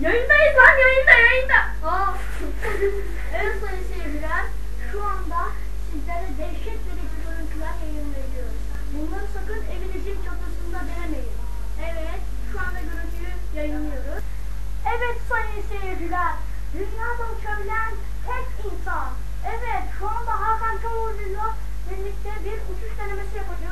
Yayındayız lan yayında yayında. Aa. evet sayın seyirciler. Şu anda sizlere dehşet verici görüntüler yayınlıyoruz. Bunları sakın evinizin çatısında denemeyin. Evet, şu anda görüntüyü yayınlıyoruz. Evet sayın seyirciler. Dünyada uçabilen tek insan. Evet, şu anda Hakan Çavuğlu'yla birlikte bir uçuş denemesi yapacağız.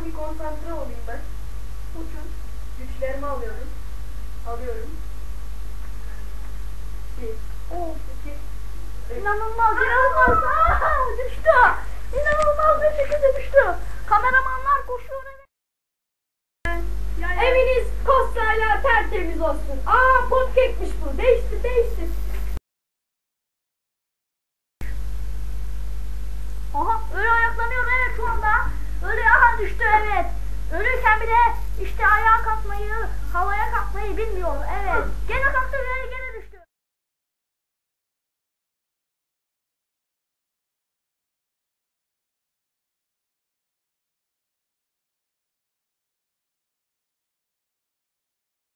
Uçacağım. Bir konsantre olayım ben. Uçun. Güçlerimi alıyorum. Alıyorum. Bir. Oh, iki, üç. inanılmaz, inanılmaz. Aa, düştü. İnanılmaz bir şekilde düştü. Kameramanlar koşuyor. Eviniz postayla tertemiz olsun. Aa, popkekmiş bu. Değişti, değişti. Düştü evet. Ölürken bile işte ayağa kalkmayı, havaya kalkmayı bilmiyor. Evet.